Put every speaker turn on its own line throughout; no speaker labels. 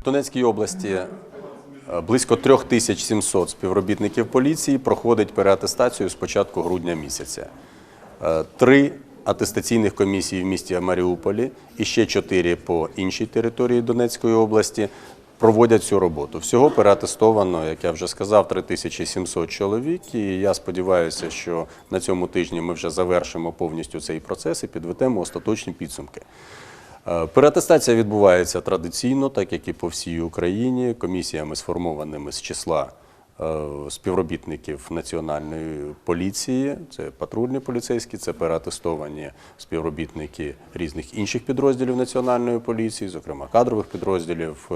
В Донецькій області е, близько 3700 співробітників поліції проходить переатестацію з початку грудня місяця. Е, Три атестаційних комісії в місті Маріуполі і ще чотири по іншій території Донецької області проводять цю роботу. Всього переатестовано, як я вже сказав, 3700 чоловік. І я сподіваюся, що на цьому тижні ми вже завершимо повністю цей процес і підведемо остаточні підсумки. Е, Переатестація відбувається традиційно, так як і по всій Україні, комісіями сформованими з числа е, співробітників Національної поліції, це патрульні поліцейські, це переатестовані співробітники різних інших підрозділів Національної поліції, зокрема кадрових підрозділів.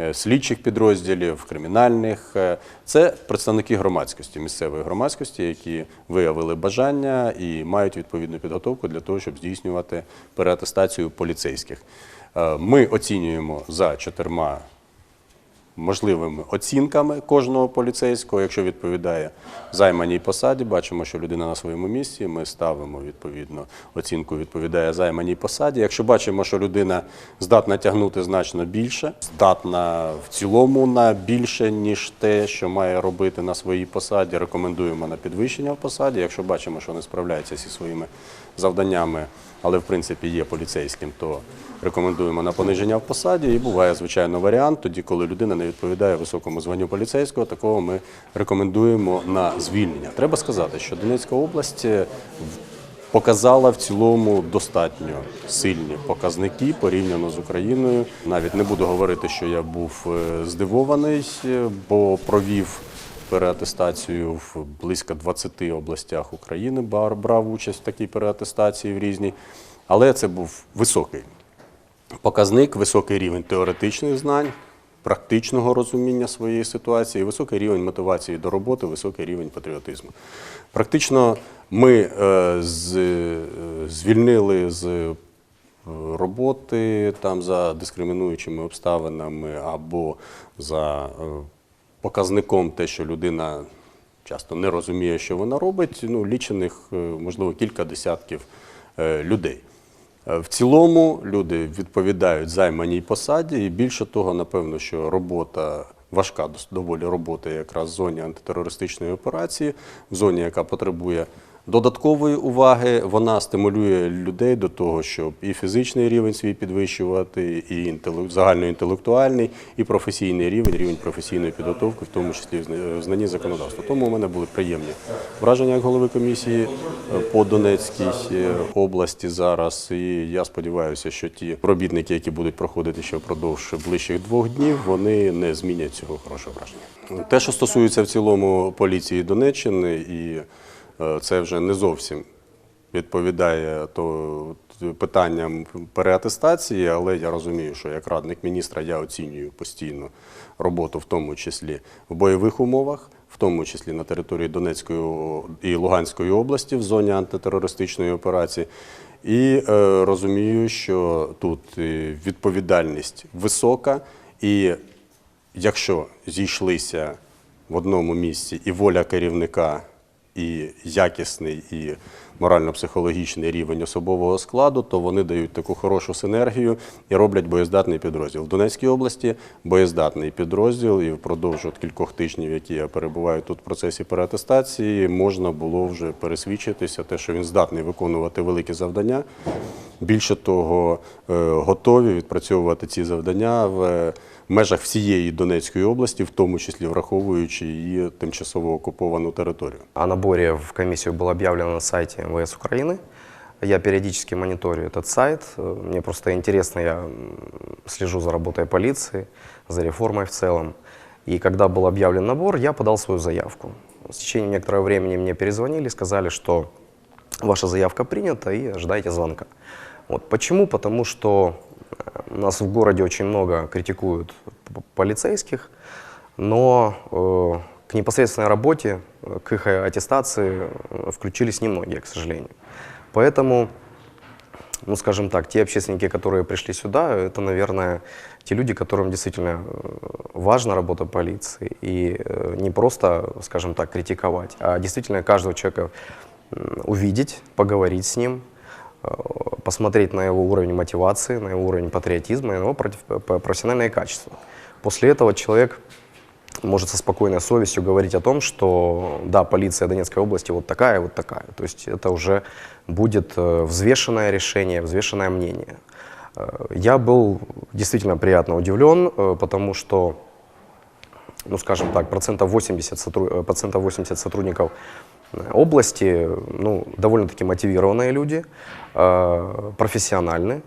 Е, Слідчих підрозділів, кримінальних Е, це представники громадськості, місцевої громадськості, які виявили бажання і мають відповідну підготовку для того, щоб здійснювати переатестацію поліцейських. Е, Ми оцінюємо за чотирма можливими оцінками кожного поліцейського. Якщо відповідає займаній посаді, бачимо, що людина на своєму місці. Ми ставимо відповідно оцінку відповідає займаній посаді. Якщо бачимо, що людина здатна тягнути значно більше, здатна в цілому на більше ніж те, що має робити на своїй посаді, рекомендуємо на підвищення в посаді. Якщо бачимо, що не справляється зі своїми завданнями, але в принципі є поліцейським, то рекомендуємо на пониження в посаді. І буває, звичайно, варіант, тоді, коли людина не відповідає високому званню поліцейського, такого ми рекомендуємо на звільнення. Треба сказати, що Донецька область е, показала в цілому достатньо сильні показники порівняно з Україною. Навіть не буду говорити, що я був е, здивований, е, бо провів переатестацію в близько 20 областях України, брав участь в такій переатестації в різній. Але це був високий показник, високий рівень теоретичних знань, практичного розуміння своєї ситуації, високий рівень мотивації до роботи, високий рівень патріотизму. Практично ми е, з, е, звільнили з е, роботи там за дискримінуючими обставинами або за е, показником те, що людина часто не розуміє, що вона робить, ну, лічених, е, можливо, кілька десятків е, людей. Е, В цілому люди відповідають займаній посаді, і більше того, напевно, що робота важка доволі робота якраз в зоні антитерористичної операції, в зоні, яка потребує додаткової уваги, вона стимулює людей до того, щоб і фізичний рівень свій підвищувати, і інтелект, загальноінтелектуальний, і професійний рівень, рівень професійної підготовки, в тому числі в зна- знанні законодавства. Тому у мене були приємні враження як голови комісії е, по Донецькій е, області зараз. І я сподіваюся, що ті робітники, які будуть проходити ще впродовж ближчих двох днів, вони не змінять цього хорошого враження. Те, що стосується в цілому поліції Донеччини, і е, це вже не зовсім відповідає то питанням переатестації, але я розумію, що як радник міністра я оцінюю постійно роботу, в тому числі в бойових умовах, в тому числі на території Донецької і Луганської області в зоні антитерористичної операції. І е, розумію, що тут е, відповідальність висока, і якщо зійшлися в одному місці і воля керівника, і якісний, і морально-психологічний рівень особового складу, то вони дають таку хорошу синергію і роблять боєздатний підрозділ. В Донецькій області боєздатний підрозділ, і впродовж от кількох тижнів, які я перебуваю тут в процесі переатестації, можна було вже пересвідчитися, те, що він здатний виконувати великі завдання. Більше того, е, готові відпрацьовувати ці завдання в межах всієї Донецької області, в тому числі враховуючи її тимчасово окуповану територію.
О наборе в комиссию было объявлено на сайте МВС Украины. Я периодически мониторю этот сайт. Э, Мне просто интересно, я м, слежу за работой полиции, за реформой в целом. И когда был объявлен набор, я подал свою заявку. В течение некоторого времени мне перезвонили, сказали, что ваша заявка принята и ожидайте звонка. Вот. Почему? Потому что э, нас в городе очень много критикуют полицейских, но э, к непосредственной работе, э, к их аттестации э, включились немногие, к сожалению. Поэтому, ну скажем так, те общественники, которые пришли сюда, это, наверное, те люди, которым действительно важна работа полиции. И не просто, скажем так, критиковать, а действительно каждого человека увидеть, поговорить с ним, посмотреть на его уровень мотивации, на его уровень патриотизма и на его профессиональные качества. После этого человек может со спокойной совестью говорить о том, что да, полиция Донецкой области вот такая, вот такая. То есть это уже будет э, взвешенное решение, взвешенное мнение. Э, Я был действительно приятно удивлен, э, потому что ну, скажем так, процентов 80, сотру- э, процентов 80 сотрудников области, ну, довольно-таки мотивированные люди, э, профессиональны.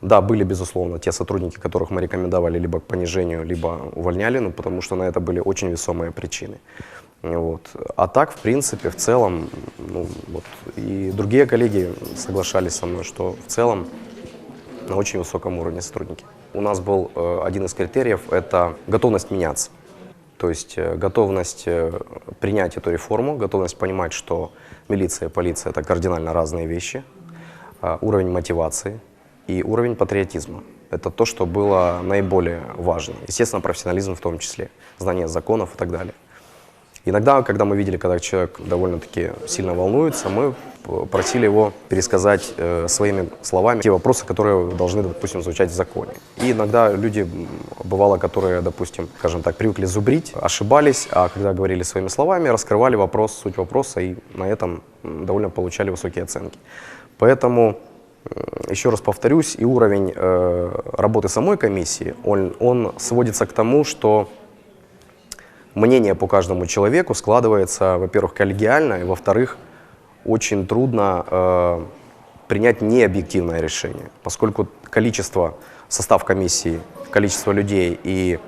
Да, были, безусловно, те сотрудники, которых мы рекомендовали либо к понижению, либо увольняли, ну, потому что на это были очень весомые причины. Вот. А так, в принципе, в целом, ну, вот, и другие коллеги соглашались со мной, что в целом на очень высоком уровне сотрудники. У нас был э, один из критериев – это готовность меняться. То есть э, готовность э, принять эту реформу, готовность понимать, что милиция и полиция – это кардинально разные вещи, а, уровень мотивации и уровень патриотизма. Это то, что было наиболее важно. Естественно, профессионализм в том числе, знание законов и так далее. Иногда, когда мы видели, когда человек довольно-таки сильно волнуется, мы просили его пересказать э, своими словами те вопросы, которые должны, допустим, звучать в законе. И иногда люди, бывало, которые, допустим, скажем так, привыкли зубрить, ошибались, а когда говорили своими словами, раскрывали вопрос, суть вопроса, и на этом довольно получали высокие оценки. Поэтому М, еще раз повторюсь, и уровень э, работы самой комиссии, он, он сводится к тому, что мнение по каждому человеку складывается, во-первых, коллегиально, и, во-вторых, очень трудно э, принять необъективное решение, поскольку количество, состав комиссии, количество людей и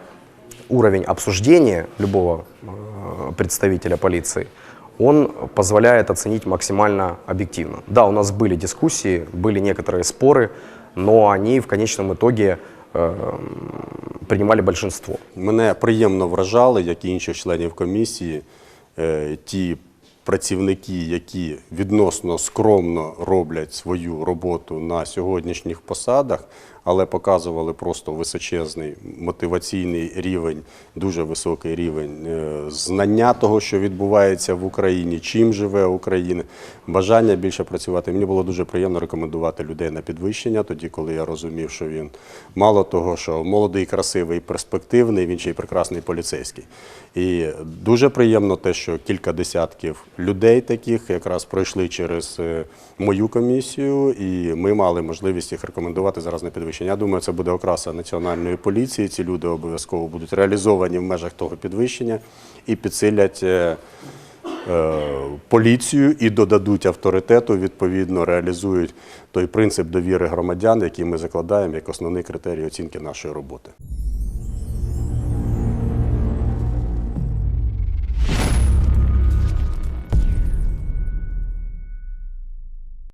уровень обсуждения любого э, представителя полиции, он позволяет оценить максимально объективно. Да, у нас были дискуссии, были некоторые споры, но они в конечном итоге э, принимали большинство.
Мене приємно вражали, як і інших членів комісії, е, ті працівники, які відносно скромно роблять свою роботу на сьогоднішніх посадах, але показували просто височезний мотиваційний рівень, дуже високий рівень е, знання того, що відбувається в Україні, чим живе Україна, бажання більше працювати. Мені було дуже приємно рекомендувати людей на підвищення, тоді, коли я розумів, що він мало того, що молодий, красивий, перспективний, він ще й прекрасний поліцейський. І дуже приємно те, що кілька десятків людей таких якраз пройшли через е, мою комісію, і ми мали можливість їх рекомендувати зараз на підвищення. Я думаю, це буде окраса національної поліції. Ці люди обов'язково будуть реалізовані в межах того підвищення і підсилять. е, е, Поліцію і додадуть авторитету, відповідно реалізують той принцип довіри громадян, який ми закладаємо як основний критерій оцінки нашої роботи.